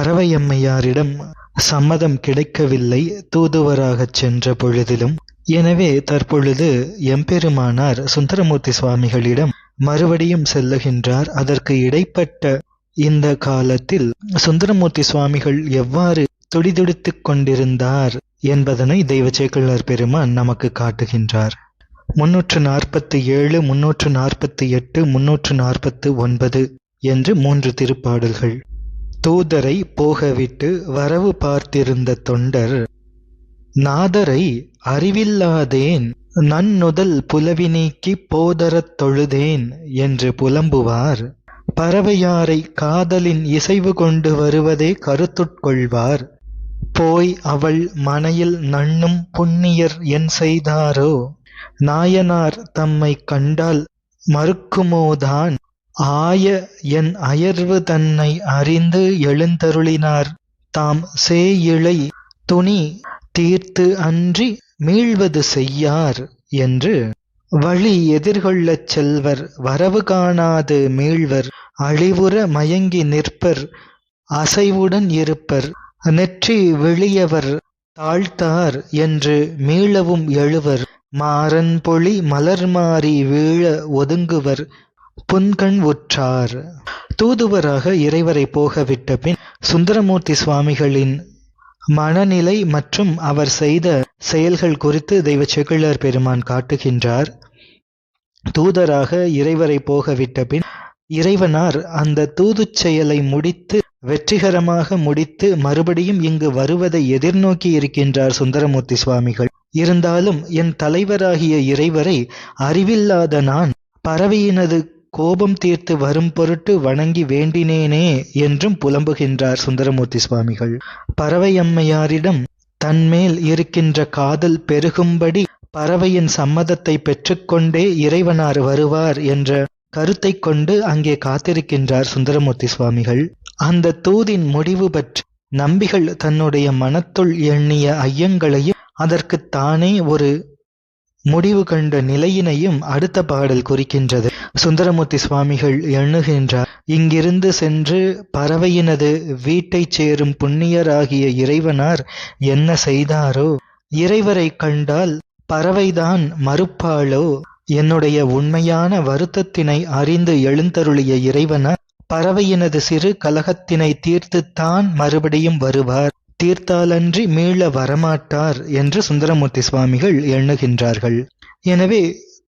பறவையம்மையாரிடம் சம்மதம் கிடைக்கவில்லை. தூதுவராகச் சென்ற பொழுதிலும் எனவே தற்பொழுது எம்பெருமானார் சுந்தரமூர்த்தி சுவாமிகளிடம் மறுபடியும் செல்லுகின்றார். அதற்கு இடைப்பட்ட இந்த காலத்தில் சுந்தரமூர்த்தி சுவாமிகள் எவ்வாறு துடிதுடித்துக் கொண்டிருந்தார் என்பதனை தெய்வ தெய்வச்சேக்கலர் பெருமான் நமக்கு காட்டுகின்றார். முன்னூற்று நாற்பத்தி ஏழு முன்னூற்று நாற்பத்தி எட்டு முன்னூற்று நாற்பத்து ஒன்பது என்று மூன்று திருப்பாடல்கள். தூதரை போகவிட்டு வரவு பார்த்திருந்த தொண்டர் நாதரை அறிவில்லாதேன் நன்னுதல் புலவி நீக்கி போதரத் தொழுதேன் என்று புலம்புவார். பறவையாரை காதலின் இசைவு கொண்டு வருவதே கருத்துட்கொள்வார் போய் அவள் மனையில் நண்ணும் புண்ணியர் என் செய்தாரோ? நாயனார் தம்மை கண்டால் மறுக்குமோதான் ஆய என் அயர்வு தன்னை அறிந்து எழுந்தருளினார். தாம் சேயிழை துணி தீர்த்து அன்றி மீள்வது செய்யார் என்று வழி எதிர்கொள்ளச் செல்வர் வரவு காணாது மீள்வர் அழிவுற மயங்கி நிற்பர் அசைவுடன் இருப்பர் நெற்றி வெளியவர் தாழ்த்தார் என்று மீளவும் எழுவர் மாறன் பொழி மலர் மாறி வீழ ஒதுங்குவர் புன்கண் உற்றார். தூதுவராக இறைவரை போகவிட்ட பின் சுந்தரமூர்த்தி சுவாமிகளின் மனநிலை மற்றும் அவர் செய்த செயல்கள் குறித்து தெய்வ செக்கிழார் பெருமான் காட்டுகின்றார். தூதராக இறைவரை போகவிட்ட பின் இறைவனார் அந்த தூது செயலை முடித்து வெற்றிகரமாக முடித்து மறுபடியும் இங்கு வருவதை எதிர்நோக்கி இருக்கின்றார் சுந்தரமூர்த்தி சுவாமிகள். இருந்தாலும் என் தலைவராகிய இறைவரை அறிவில்லாத நான் பறவையினது கோபம் தீர்த்து வரும் பொருட்டு வணங்கி வேண்டினேனே என்றும் புலம்புகின்றார் சுந்தரமூர்த்தி சுவாமிகள். பறவையம்மையாரிடம் தன்மேல் இருக்கின்ற காதல் பெருகும்படி பறவையின் சம்மதத்தை பெற்றுக்கொண்டே இறைவனார் வருவார் என்ற கருத்தை கொண்டு அங்கே காத்திருக்கின்றார் சுந்தரமூர்த்தி சுவாமிகள். அந்த தூதின் முடிவு பற்றி நம்பிகள் தன்னுடைய மனத்துள் எண்ணிய ஐயங்களையும் அதற்கு தானே ஒரு முடிவு கண்ட நிலையினையும் அடுத்த பாடல் குறிக்கின்றது. சுந்தரமூர்த்தி சுவாமிகள் எண்ணுகின்றார் இங்கிருந்து சென்று பறவையினது வீட்டைச் சேரும் புண்ணியராகிய இறைவனார் என்ன செய்தாரோ? இறைவரை கண்டால் பறவைதான் மறுப்பாளோ? என்னுடைய உண்மையான வருத்தத்தினை அறிந்து எழுந்தருளிய இறைவனார் பறவையினது சிறு கலகத்தினை தீர்த்துத்தான் மறுபடியும் வருவார். தீர்த்தாலன்றி மீள வரமாட்டார் என்று சுந்தரமூர்த்தி சுவாமிகள் எண்ணுகின்றார்கள். எனவே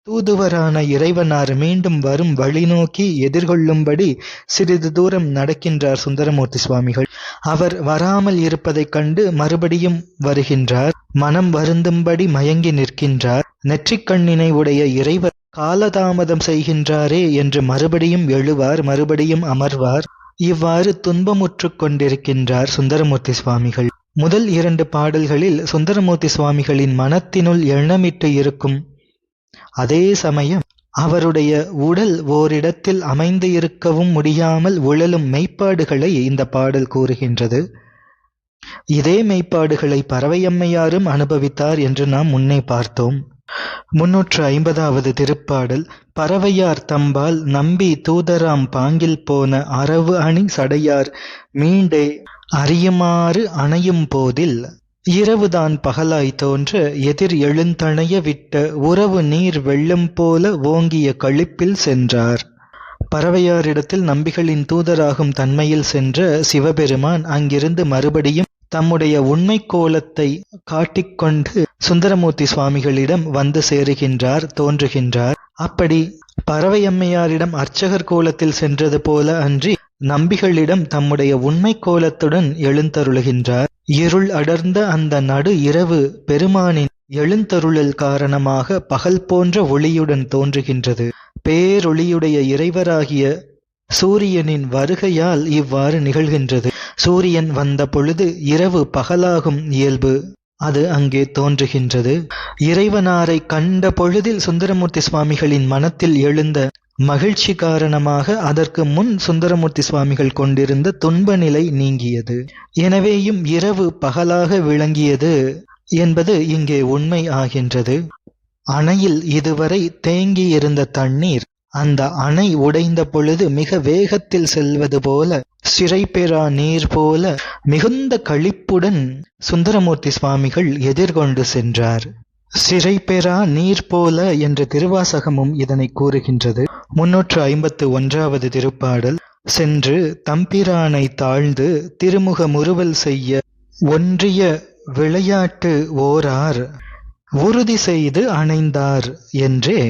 தூதுவரான இறைவனார் மீண்டும் வரும் வழி நோக்கி எதிர்கொள்ளும்படி சிறிது தூரம் நடக்கின்றார் சுந்தரமூர்த்தி சுவாமிகள். அவர் வராமல் இருப்பதைக் கண்டு மறுபடியும் வருகின்றார். மனம் வருந்தும்படி மயங்கி நிற்கின்றார். நெற்றிக்கண்ணினை உடைய இறைவர் காலதாமதம் செய்கின்றாரே என்று மறுபடியும் எழுவார் மறுபடியும் அமர்வார். இவ்வாறு துன்பமுற்றுக் கொண்டிருக்கின்றார் சுந்தரமூர்த்தி சுவாமிகள். முதல் இரண்டு பாடல்களில் சுந்தரமூர்த்தி சுவாமிகளின் மனத்தினுள் எண்ணமிட்டு இருக்கும். அதே சமயம் அவருடைய உடல் ஓரிடத்தில் அமைந்து இருக்கவும் முடியாமல் உழலும் மெய்ப்பாடுகளை இந்த பாடல் கூறுகின்றது. இதே மெய்ப்பாடுகளை பறவையம்மையாரும் அனுபவித்தார் என்று நாம் முன்னே பார்த்தோம். முன்னூற்று ஐம்பதாவது திருப்பாடல் பறவையார் தம்பால் நம்பி தூதராம் பாங்கில் போன அரவு அணி சடையார் மீண்டே அறியுமாறு அணையும் போதில் இரவுதான் பகலாய் தோன்ற எதிர் எழுந்தணைய விட்ட உறவு நீர் வெள்ளம் போல ஓங்கிய கழிப்பில் சென்றார். பறவையாரிடத்தில் நம்பிகளின் தூதராகும் தன்மையில் சென்ற சிவபெருமான் அங்கிருந்து மறுபடியும் தம்முடைய உண்மை கோலத்தை காட்டிக்கொண்டு சுந்தரமூர்த்தி சுவாமிகளிடம் வந்து சேருகின்றார் தோன்றுகின்றார். அப்படி பறவையம்மையாரிடம் அர்ச்சகர் கோலத்தில் சென்றது போல அன்றி நம்பிகளிடம் தம்முடைய உண்மை கோலத்துடன் எழுந்தருளுகின்றார். இருள் அடர்ந்த அந்த நடு இரவு பெருமானின் எழுந்தருளல் காரணமாக பகல் போன்ற ஒளியுடன் தோன்றுகின்றது. பேரொளியுடைய இறைவராகிய சூரியனின் வருகையால் இவ்வாறு நிகழ்கின்றது. சூரியன் வந்த பொழுது இரவு பகலாகும் இயல்பு. அது அங்கே தோன்றுகின்றது. இறைவனாரை கண்ட பொழுதில் சுந்தரமூர்த்தி சுவாமிகளின் மனத்தில் எழுந்த மகிழ்ச்சி காரணமாக அதற்கு முன் சுந்தரமூர்த்தி சுவாமிகள் கொண்டிருந்த துன்ப நிலை நீங்கியது. எனவேயும் இரவு பகலாக விளங்கியது என்பது இங்கே உண்மை ஆகின்றது. அணையில் இதுவரை தேங்கியிருந்த தண்ணீர் அந்த அணை உடைந்த பொழுது மிக வேகத்தில் செல்வது போல சிறைபெறா நீர் போல மிகுந்த களிப்புடன் சுந்தரமூர்த்தி சுவாமிகள் எதிர்கொண்டு சென்றார். சிறைபெறா நீர் போல என்ற திருவாசகமும் இதனை கூறுகின்றது. முன்னூற்று ஐம்பத்து ஒன்றாவது திருப்பாடல் சென்று தம்பிரானை தாழ்ந்து திருமுக முறுவல் செய்ய ஒன்றிய விளையாட்டு ஓரார். உறுதி செய்து அணைந்தார் என்றே.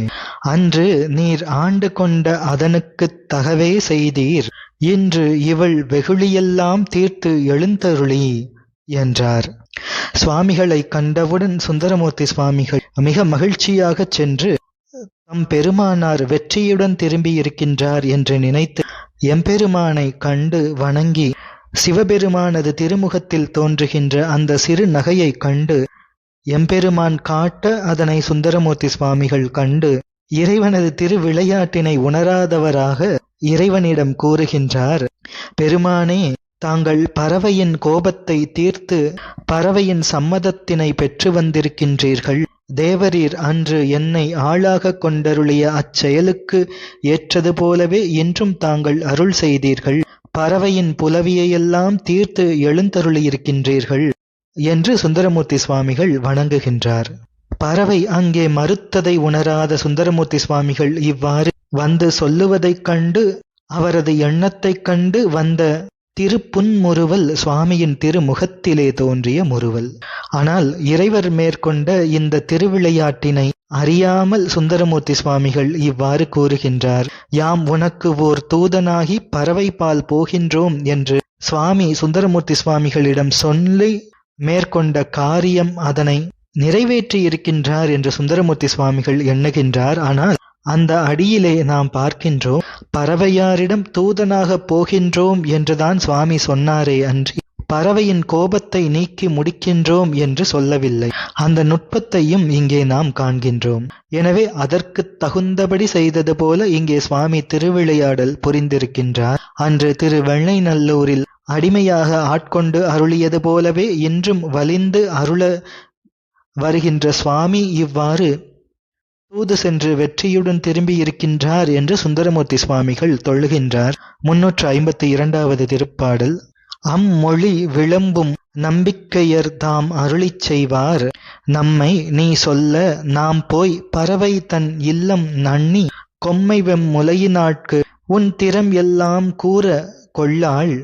அன்று நீர் ஆண்டு கொண்ட அதனுக்குத் தகவே செய்தீர். இன்று இவள் வெகுளியெல்லாம் தீர்த்து எழுந்தருளி என்றார். சுவாமிகளை கண்டவுடன் சுந்தரமூர்த்தி சுவாமிகள் மிக மகிழ்ச்சியாகச் சென்று தம் பெருமானார் வெற்றியுடன் திரும்பி இருக்கின்றார் என்று நினைத்து எம்பெருமானை கண்டு வணங்கி சிவபெருமானது திருமுகத்தில் தோன்றுகின்ற அந்த சிறு நகையைக் கண்டு எம்பெருமான் காட்ட அதனை சுந்தரமூர்த்தி சுவாமிகள் கண்டு இறைவனது திருவிளையாட்டினை உணராதவராக இறைவனிடம் கூறுகின்றார். பெருமானே தாங்கள் பறவையின் கோபத்தை தீர்த்து பறவையின் சம்மதத்தினை பெற்று வந்திருக்கின்றீர்கள். தேவரீர் அன்று என்னை ஆளாக கொண்டருளிய அச்செயலுக்கு ஏற்றது போலவே இன்றும் தாங்கள் அருள் செய்தீர்கள். பறவையின் புலவியையெல்லாம் தீர்த்து எழுந்தருளியிருக்கின்றீர்கள். என்று சுந்தரமூர்த்தி சுவாமிகள் வணங்குகின்றார். பறவை அங்கே மறுத்ததை உணராத சுந்தரமூர்த்தி சுவாமிகள் இவ்வாறு வந்து சொல்லுவதைக் கண்டு அவரது எண்ணத்தைக் கண்டு வந்த திருப்புன்முறுவல் சுவாமியின் திருமுகத்திலே தோன்றிய முறுவல். ஆனால் இறைவர் மேற்கொண்ட இந்த திருவிளையாட்டினை அறியாமல் சுந்தரமூர்த்தி சுவாமிகள் இவ்வாறு கூறுகின்றார் யாம் உனக்கு ஓர் தூதனாகி பறவை பால் போகின்றோம் என்று சுவாமி சுந்தரமூர்த்தி சுவாமிகளிடம் சொல்லி மேற்கொண்ட காரியம் அதனை நிறைவேற்றி இருக்கின்றார் என்று சுந்தரமூர்த்தி சுவாமிகள் எண்ணுகின்றார். ஆனால் அந்த அடியிலே நாம் பார்க்கின்றோம் பறவையாரிடம் தூதனாக போகின்றோம் என்றுதான் சுவாமி சொன்னாரே அன்றி பறவையின் கோபத்தை நீக்கி முடிக்கின்றோம் என்று சொல்லவில்லை. அந்த நுட்பத்தையும் இங்கே நாம் காண்கின்றோம். எனவே அதற்கு தகுந்தபடி செய்தது போல இங்கே சுவாமி திருவிளையாடல் புரிந்திருக்கின்றார். அன்று திரு வெள்ளை நல்லூரில் அடிமையாக ஆட்கொண்டு அருளியது போலவே இன்றும் வலிந்து அருள வருகின்ற சுவாமி இவ்வாறு தூது சென்று வெற்றியுடன் திரும்பி இருக்கின்றார் என்று சுந்தரமூர்த்தி சுவாமிகள் தொழுகின்றார். முன்னூற்று ஐம்பத்தி இரண்டாவது திருப்பாடல். அம்மொழி விளம்பும் நம்பிக்கையர் தாம் அருளிச் செய்வார். நம்மை நீ சொல்ல நாம் போய் பறவை தன் இல்லம் நன்னி கொம்மை வெம் முலையினாட்கு. உன் திறம் எல்லாம் கூற கொள்ளாள்.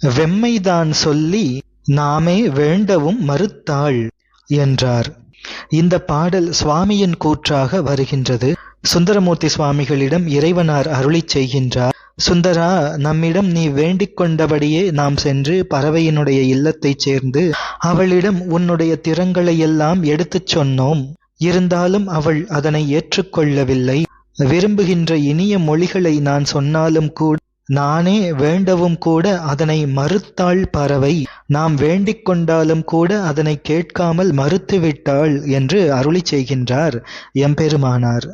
வெம்மைதான் சொல்லி நாமே வேண்டவும் மறுத்தாள் என்றார். இந்த பாடல் சுவாமியின் கூற்றாக வருகின்றது. சுந்தரமூர்த்தி சுவாமிகளிடம் இறைவனார் அருளிச் செய்கின்றார். சுந்தரா நம்மிடம் நீ வேண்டிக் கொண்டபடியே நாம் சென்று பறவையினுடைய இல்லத்தைச் சேர்ந்து அவளிடம் உன்னுடைய திறங்களையெல்லாம் எடுத்துச் சொன்னோம். இருந்தாலும் அவள் அதனை ஏற்றுக்கொள்ளவில்லை விரும்புகின்ற இனிய மொழிகளை நான் சொன்னாலும் கூட நானே வேண்டவும் கூட அதனை மறுத்தாள் பறவை. நாம் வேண்டிக் கொண்டாலும் கூட அதனை கேட்காமல் மறுத்துவிட்டாள் என்று அருளி செய்கின்றார் எம்பெருமானார்.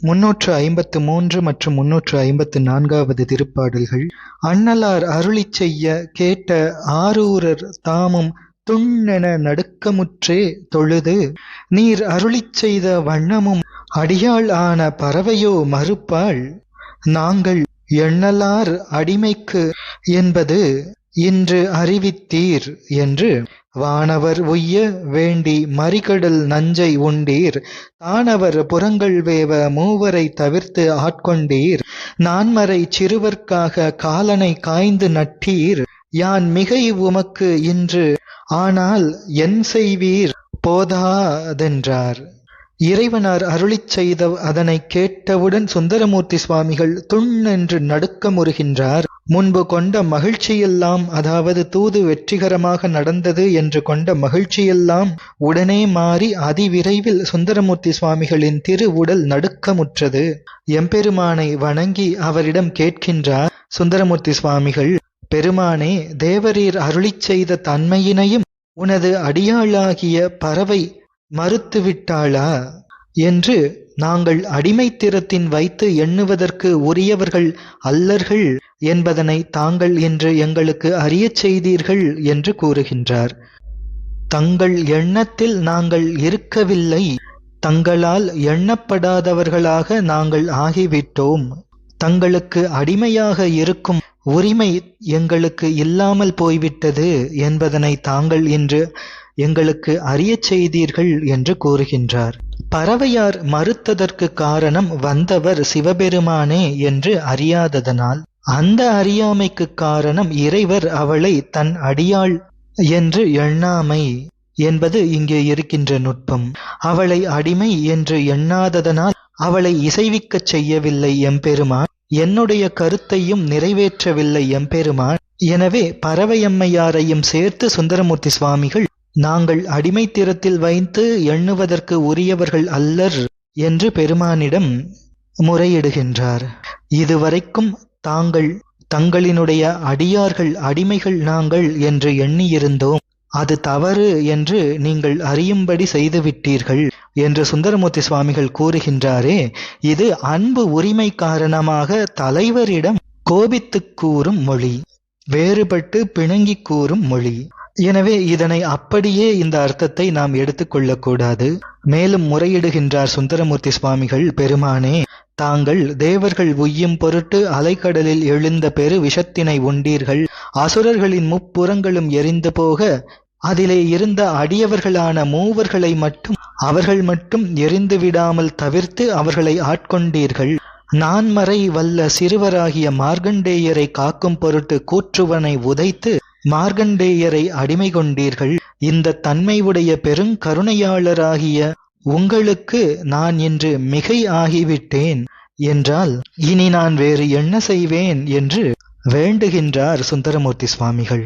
முன்னூற்று ஐம்பத்து மூன்று மற்றும் முன்னூற்று ஐம்பத்து நான்காவது திருப்பாடல்கள். அண்ணலார் அருளி செய்ய கேட்ட ஆரூரர் தாமும் துண்ணென நடுக்கமுற்றே தொழுது நீர் அருளிச் செய்த வண்ணமும் அடியாள் ஆன பறவையோ மறுப்பாள். நாங்கள் எண்ணலார் அடிமைக்கு என்பது இன்று அறிவித்தீர் என்று வானவர் உய்ய வேண்டி மறிகடல் நஞ்சை உண்டீர். தானவர் புறங்கள் வேவ மூவரை தவிர்த்து ஆட்கொண்டீர். நான்மறை சிறுவர்க்காக காலனை காய்ந்து நட்டீர். யான் மிகை உமக்கு இன்று ஆனால் என் செய்வீர் போதாதென்றார். இறைவனார் அருளிச் செய்த அதனை கேட்டவுடன் சுந்தரமூர்த்தி சுவாமிகள் துண்ணென்று நடுக்கமுறுகின்றார் முன்பு கொண்ட மகிழ்ச்சியெல்லாம் அதாவது தூது வெற்றிகரமாக நடந்தது என்று கொண்ட மகிழ்ச்சியெல்லாம் உடனே மாறி அதிவிரைவில் சுந்தரமூர்த்தி சுவாமிகளின் திரு உடல் நடுக்கமுற்றது. எம்பெருமானை வணங்கி அவரிடம் கேட்கின்றார் சுந்தரமூர்த்தி சுவாமிகள் பெருமானே தேவரீர் அருளிச் செய்த தன்மையினையும் உனது அடியாளாகிய பறவை மறுத்துவிட்டாளா? என்று நாங்கள் அடிமைத்திறத்தின் வைத்து எண்ணுவதற்கு உரியவர்கள் அல்லர்கள் என்பதனை தாங்கள் என்று எங்களுக்கு அறியச் செய்தீர்கள் என்று கூறுகின்றார். தங்கள் எண்ணத்தில் நாங்கள் இருக்கவில்லை. தங்களால் எண்ணப்படாதவர்களாக நாங்கள் ஆகிவிட்டோம். தங்களுக்கு அடிமையாக இருக்கும் உரிமை எங்களுக்கு இல்லாமல் போய்விட்டது என்பதனை தாங்கள் இன்று எங்களுக்கு அறியச் செய்தீர்கள் என்று கூறுகின்றார். பறவையார் மறுத்ததற்கு காரணம் வந்தவர் சிவபெருமானே என்று அறியாததனால் அந்த அறியாமைக்கு காரணம் இறைவர் அவளை தன் அடியாள் என்று எண்ணாமை என்பது இங்கே இருக்கின்ற நுட்பம். அவளை அடிமை என்று எண்ணாததனால் அவளை இசைவிக்கச் செய்யவில்லை எம்பெருமான் என்னுடைய கருத்தையும் நிறைவேற்றவில்லை எம்பெருமான். எனவே பறவையம்மையாரையும் சேர்த்து சுந்தரமூர்த்தி சுவாமிகள் நாங்கள் அடிமைத்திறத்தில் வைத்து எண்ணுவதற்கு உரியவர்கள் அல்லர் என்று பெருமானிடம் முறையிடுகின்றார். இதுவரைக்கும் தாங்கள் தங்களினுடைய அடியார்கள் அடிமைகள் நாங்கள் என்று எண்ணியிருந்தோம். அது தவறு என்று நீங்கள் அறியும்படி செய்துவிட்டீர்கள் என்று சுந்தரமூர்த்தி சுவாமிகள் கூறுகின்றாரே இது அன்பு உரிமை காரணமாக தலைவரிடம் கோபித்துக் கூறும் மொழி வேறுபட்டு பிணங்கிக் கூறும் மொழி. எனவே இதனை அப்படியே இந்த அர்த்தத்தை நாம் எடுத்துக்கொள்ளக்கூடாது. மேலும் முறையிடுகின்றார் சுந்தரமூர்த்தி சுவாமிகள் பெருமானே தாங்கள் தேவர்கள் உய்யும் பொருட்டு அலைக்கடலில் எழுந்த பெரு விஷத்தினை உண்டீர்கள். அசுரர்களின் முப்புறங்களும் எரிந்து போக அதிலே இருந்த அடியவர்களான மூவர்களை மட்டும் அவர்கள் மட்டும் எரிந்து விடாமல் தவிர்த்து அவர்களை ஆட்கொண்டீர்கள். நான்மறை வல்ல சிறுவராகிய மார்கண்டேயரை காக்கும் பொருட்டு கூற்றுவனை உதைத்து மார்கண்டேயரை அடிமை கொண்டீர்கள் இந்த தன்மையுடைய பெருங்கருணையாளராகிய உங்களுக்கு நான் இன்று மிகை ஆகிவிட்டேன் என்றால் இனி நான் வேறு என்ன செய்வேன் என்று வேண்டுகின்றார் சுந்தரமூர்த்தி சுவாமிகள்.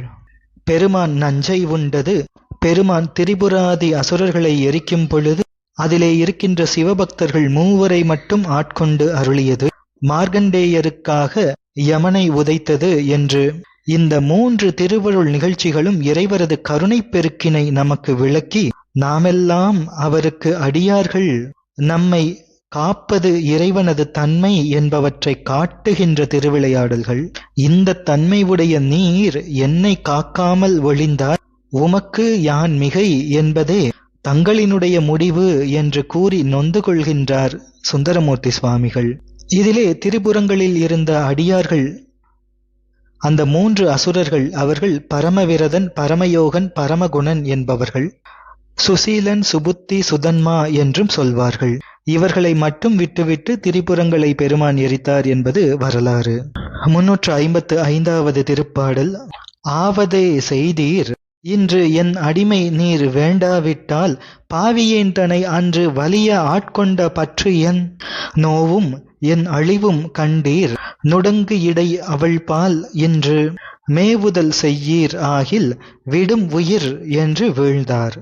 பெருமான் நஞ்சை உண்டது. பெருமான் திரிபுராதி அசுரர்களை எரிக்கும் பொழுது அதிலே இருக்கின்ற சிவபக்தர்கள் மூவரை மட்டும் ஆட்கொண்டு அருளியது. மார்கண்டேயருக்காக யமனை உதைத்தது என்று இந்த மூன்று திருவருள் நிகழ்ச்சிகளும் இறைவரது கருணை பெருக்கினை நமக்கு விளக்கி நாமெல்லாம் அவருக்கு அடியார்கள். நம்மை காப்பது இறைவனது தன்மை என்பவற்றை காட்டுகின்ற திருவிளையாடல்கள். இந்த தன்மை உடைய நீர் என்னை காக்காமல் ஒளிந்தார் உமக்கு யான் மிகை என்பதே தங்களினுடைய முடிவு என்று கூறி நொந்து கொள்கின்றார் சுந்தரமூர்த்தி சுவாமிகள். இதிலே திரிபுரங்களில் இருந்த அடியார்கள் அந்த மூன்று அசுரர்கள் அவர்கள் பரமவிரதன் பரமயோகன் பரமகுணன் என்பவர்கள். சுசீலன் சுபுத்தி சுதன்மா என்றும் சொல்வார்கள். இவர்களை மட்டும் விட்டுவிட்டு திரிபுரங்களை பெருமான் எரித்தார் என்பது வரலாறு. முன்னூற்று ஐம்பத்து ஐந்தாவது திருப்பாடல் ஆவதே செய்தீர் இன்று என் அடிமை நீர் வேண்டாவிட்டால் பாவியேன் தனை அன்று வலிய ஆட்கொண்ட பற்று என் நோவும் என் அழிவும் கண்டீர். நுடங்கு இடை அவள் பால் இன்று மேவுதல் செய்யீர் ஆகில் விடும் உயிர் என்று வீழ்ந்தார்.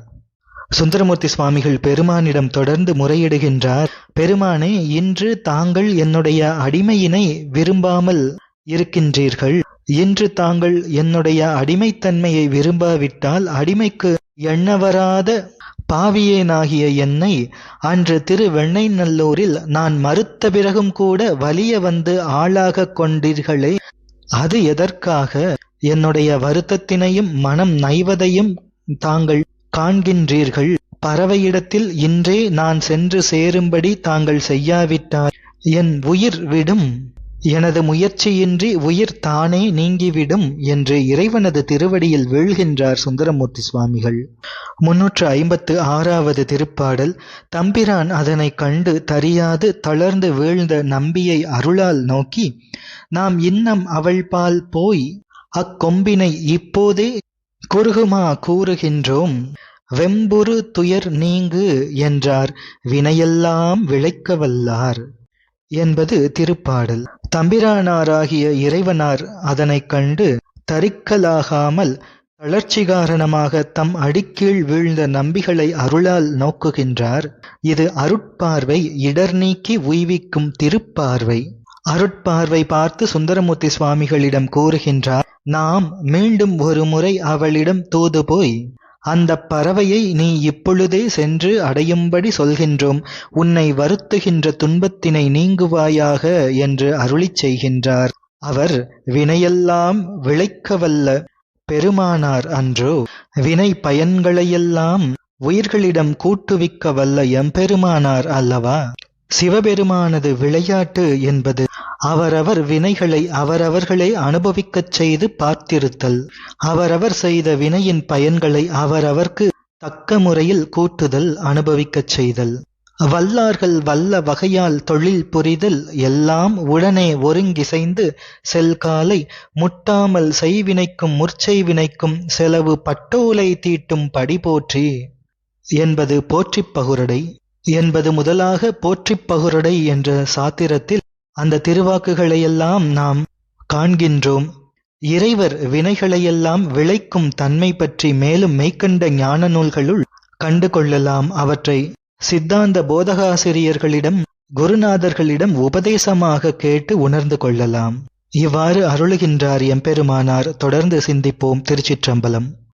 சுந்தரமூர்த்தி சுவாமிகள் பெருமானிடம் தொடர்ந்து முறையிடுகின்றார் பெருமானே இன்று தாங்கள் என்னுடைய அடிமையினை விரும்பாமல் இருக்கின்றீர்கள். இன்று தாங்கள் என்னுடைய அடிமைத்தன்மையை விரும்பாவிட்டால் அடிமைக்கு எண்ணவராத பாவியேனாகிய என்னை அன்று திரு வெண்ணைநல்லூரில் நான் மறுத்த பிறகும் கூட வலிய வந்து ஆளாக கொண்டீர்களே அது எதற்காக? என்னுடைய வருத்தத்தினையும் மனம் நைவதையும் தாங்கள் காண்கின்றீர்கள். பறவையிடத்தில் இன்றே நான் சென்று சேரும்படி தாங்கள் செய்யாவிட்டால் என் உயிர் விடும். எனது முயற்சியின்றி உயிர் தானே நீங்கிவிடும் என்று இறைவனது திருவடியில் வீழ்கின்றார் சுந்தரமூர்த்தி சுவாமிகள். முன்னூற்று ஐம்பத்து ஆறாவது திருப்பாடல் தம்பிரான் அதனைக் கண்டு தறியாது தளர்ந்து வீழ்ந்த நம்பியை அருளால் நோக்கி நாம் இன்னம் அவள் பால் போய் அக்கொம்பினை இப்போதே குறுகுமா கூறுகின்றோம். வெம்புரு துயர் நீங்கு என்றார் வினையெல்லாம் விளைக்க வல்லார் என்பது திருப்பாடல். தம்பிரானாராகிய இறைவனார் அதனைக் கண்டு தரிக்கலாகாமல் தளர்ச்சி காரணமாக தம் அடிக்கீழ் வீழ்ந்த நம்பிகளை அருளால் நோக்குகின்றார். இது அருட்பார்வை இடர் நீக்கி உய்விக்கும் திருப்பார்வை. அருட்பார்வை பார்த்து சுந்தரமூர்த்தி சுவாமிகளிடம் கூறுகின்றார் நாம் மீண்டும் ஒரு முறை அவளிடம் தூது போய் அந்த பறவையை நீ இப்பொழுதே சென்று அடையும்படி சொல்கின்றோம். உன்னை வருத்துகின்ற துன்பத்தினை நீங்குவாயாக என்று அருளிச் செய்கின்றார். அவர் வினையெல்லாம் விளைக்கவல்ல. பெருமானார் அன்றோ வினை பயன்களையெல்லாம் உயிர்களிடம் கூட்டுவிக்க வல்ல எம்பெருமானார் அல்லவா? சிவபெருமானது விளையாட்டு என்பது அவரவர் வினைகளை அவரவர்களே அனுபவிக்கச் செய்து பார்த்திருத்தல். அவரவர் செய்த வினையின் பயன்களை அவரவர்க்கு தக்க முறையில் கூட்டுதல் அனுபவிக்கச் செய்தல். வல்லார்கள் வல்ல வகையால் தொழில் புரிதல் எல்லாம் உடனே ஒருங்கிசைந்து செல்காலை முட்டாமல் செய்வினைக்கும் முற்செய்வினைக்கும் செலவு பட்டோலை தீட்டும் படி போற்றி. என்பது போற்றிப் பகுரடை. என்பது முதலாக போற்றிப் பகுரடை என்ற சாத்திரத்தில் அந்த திருவாக்குகளையெல்லாம் நாம் காண்கின்றோம். இறைவர் வினைகளையெல்லாம் விளைக்கும் தன்மை பற்றி மேலும் மெய்க்கண்ட ஞான நூல்களுள் கண்டு கொள்ளலாம். அவற்றை சித்தாந்த போதகாசிரியர்களிடம் குருநாதர்களிடம் உபதேசமாக கேட்டு உணர்ந்து கொள்ளலாம். இவ்வாறு அருளுகின்றார் எம்பெருமானார். தொடர்ந்து சிந்திப்போம் திருச்சிற்றம்பலம்.